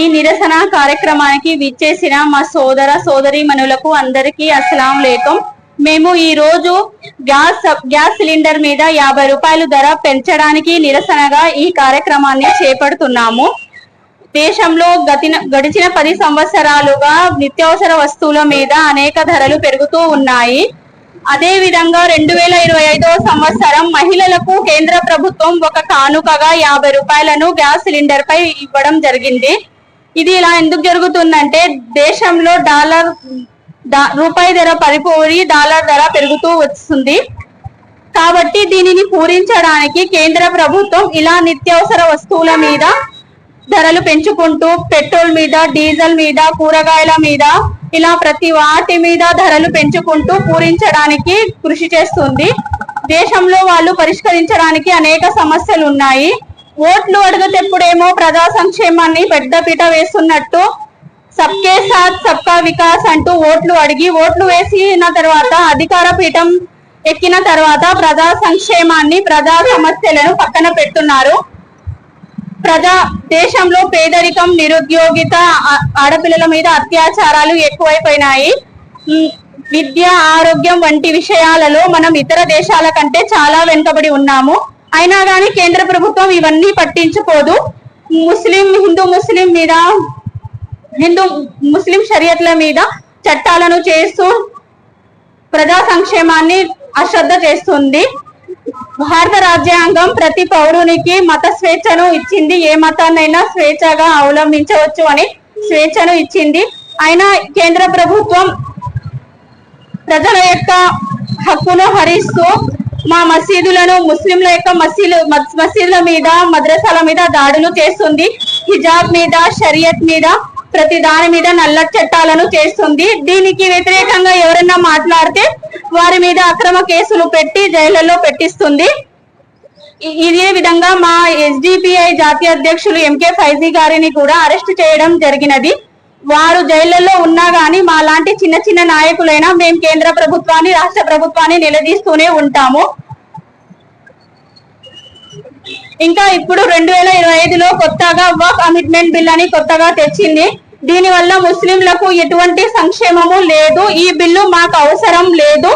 ఈ నిరసన కార్యక్రమానికి విచ్చేసిన మా సోదర సోదరి మనులకు అందరికీ అస్సలం లేకం. మేము ఈ రోజు గ్యాస్ గ్యాస్ సిలిండర్ మీద యాభై రూపాయలు ధర పెంచడానికి నిరసనగా ఈ కార్యక్రమాన్ని చేపడుతున్నాము. దేశంలో గతిన గడిచిన పది సంవత్సరాలుగా నిత్యావసర వస్తువుల మీద అనేక ధరలు పెరుగుతూ ఉన్నాయి. అదే విధంగా రెండు వేల ఇరవై ఐదవ సంవత్సరం మహిళలకు కేంద్ర ప్రభుత్వం ఒక కానుకగా యాభై రూపాయలను గ్యాస్ సిలిండర్ పై ఇవ్వడం జరిగింది. ఇది ఇలా ఎందుకు జరుగుతుందంటే దేశంలో డాలర్ రూపాయి ధర పడిపోయి డాలర్ ధర పెరుగుతూ వస్తుంది. కాబట్టి దీనిని పూరించడానికి కేంద్ర ప్రభుత్వం ఇలా నిత్యావసర వస్తువుల మీద ధరలు పెంచుకుంటూ పెట్రోల్ మీద డీజిల్ మీద కూరగాయల మీద ఇలా ప్రతి వాటి మీద ధరలు పెంచుకుంటూ పూరించడానికి కృషి చేస్తుంది. దేశంలో వాళ్ళు పరిష్కరించడానికి అనేక సమస్యలు ఉన్నాయి. ఓట్లు అడిగితేప్పుడేమో ప్రజా సంక్షేమాన్ని పెద్దపీట వేస్తున్నట్టు సబ్కే సాత్ సబ్కా వికాస్ అంటూ ఓట్లు అడిగి ఓట్లు వేసిన తర్వాత అధికార పీఠం ఎక్కిన తర్వాత ప్రజా సంక్షేమాన్ని ప్రజా సమస్యలను పక్కన పెడుతున్నారు. ప్రజా దేశంలో పేదరికం నిరుద్యోగిత ఆడపిల్లల మీద అత్యాచారాలు ఎక్కువైపోయినాయి. విద్య ఆరోగ్యం వంటి విషయాలలో మనం ఇతర దేశాల కంటే చాలా వెనుకబడి ఉన్నాము. అయినా కానీ కేంద్ర ప్రభుత్వం ఇవన్నీ పట్టించుకోదు. ముస్లిం హిందూ ముస్లిం మీద హిందూ ముస్లిం షరియత్ల మీద చట్టాలను చేస్తూ ప్రజా సంక్షేమాన్ని అశ్రద్ధ చేస్తుంది. భారత రాజ్యాంగం ప్రతి పౌరునికి మత స్వేచ్ఛను ఇచ్చింది. ఏ మతాన్నైనా స్వేచ్ఛగా అవలంబించవచ్చు అని స్వేచ్ఛను ఇచ్చింది. అయినా కేంద్ర ప్రభుత్వం ప్రజల యొక్క హక్కును హరిస్తూ మా మసీదులను ముస్లింల యొక్క మసీదు మసీదుల మీద మద్రసాల మీద దాడులు చేస్తుంది. హిజాబ్ మీద షరియత్ మీద ప్రతి దాని మీద నల్ల చట్టాలను చేస్తుంది. దీనికి వ్యతిరేకంగా ఎవరైనా మాట్లాడితే వారి మీద అక్రమ కేసులు పెట్టి జైళ్ళలో పెట్టిస్తుంది. ఇదే విధంగా మా ఎస్డిపిఐ జాతీయ అధ్యక్షులు ఎంకే ఫైజీ గారిని కూడా అరెస్ట్ చేయడం జరిగినది. వారు జైళ్ళలో ఉన్నా గానీ మా లాంటి చిన్న చిన్న నాయకులైనా మేము కేంద్ర ప్రభుత్వాన్ని రాష్ట్ర ప్రభుత్వాన్ని నిలదీస్తూనే ఉంటాము. ఇంకా ఇప్పుడు రెండు వేల ఇరవై ఐదులో కొత్తగా వర్క్ కమిట్మెంట్ బిల్ అని కొత్తగా తెచ్చింది. దీని వల్ల ముస్లింలకు ఎటువంటి సంక్షేమము లేదు. ఈ బిల్లు మాకు అవసరం లేదు.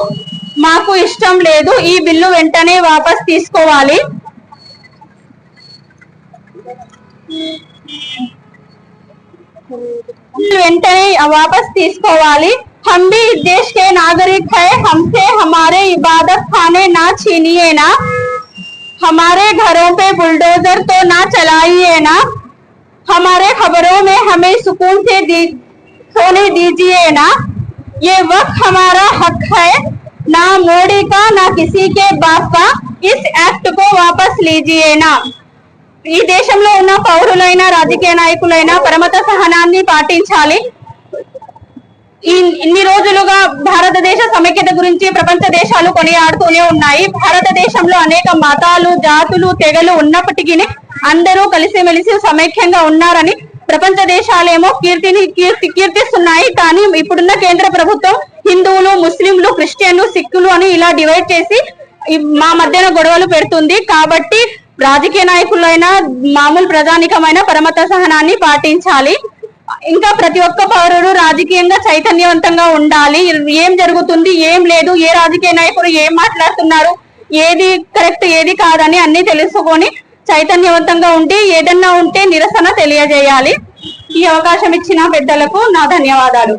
మాకు ఇష్టం లేదు. ఈ బిల్లు వెంటనే వాపస్ తీసుకోవాలి. వెంటనే वापस తీసుకోవాలి हम भी इस देश के नागरिक है हमसे हमारे इबादत खाने ना छीनिए ना हमारे घरों पे बुलडोजर तो ना चलाइए ना हमारे खबरों में हमें सुकून से दी, सोने दीजिए ना ये वक्त हमारा हक है ना मोदी का ना किसी के बाप का इस एक्ट को वापस लीजिए ना ఈ దేశంలో ఉన్న పౌరులైన రాజకీయ నాయకులైన పరమత సహనాన్ని పాటించాలి. ఈ ఇన్ని రోజులుగా భారతదేశ సమైక్యత గురించి ప్రపంచ దేశాలు కొనియాడుతూనే ఉన్నాయి. భారతదేశంలో అనేక మతాలు జాతులు తెగలు ఉన్నప్పటికీ అందరూ కలిసిమెలిసి సమైక్యంగా ఉన్నారని ప్రపంచ దేశాలేమో కీర్తిని కీర్తి కీర్తిస్తున్నాయి. కానీ ఇప్పుడున్న కేంద్ర ప్రభుత్వం హిందువులు ముస్లింలు క్రిస్టియన్లు సిక్కులు అని ఇలా డివైడ్ చేసి మా మధ్యన గొడవలు పెడుతుంది. కాబట్టి రాజకీయ నాయకులైన మామూలు ప్రజానికమైన పరమత సహనాన్ని పాటించాలి. ఇంకా ప్రతి ఒక్క పౌరుడు రాజకీయంగా చైతన్యవంతంగా ఉండాలి. ఏం జరుగుతుంది ఏం లేదు ఏ రాజకీయ నాయకులు ఏం మాట్లాడుతున్నారు ఏది కరెక్ట్ ఏది కాదని అన్ని తెలుసుకొని చైతన్యవంతంగా ఉండి ఏదన్నా ఉంటే నిరసన తెలియజేయాలి. ఈ అవకాశం ఇచ్చిన పెద్దలకు నా ధన్యవాదాలు.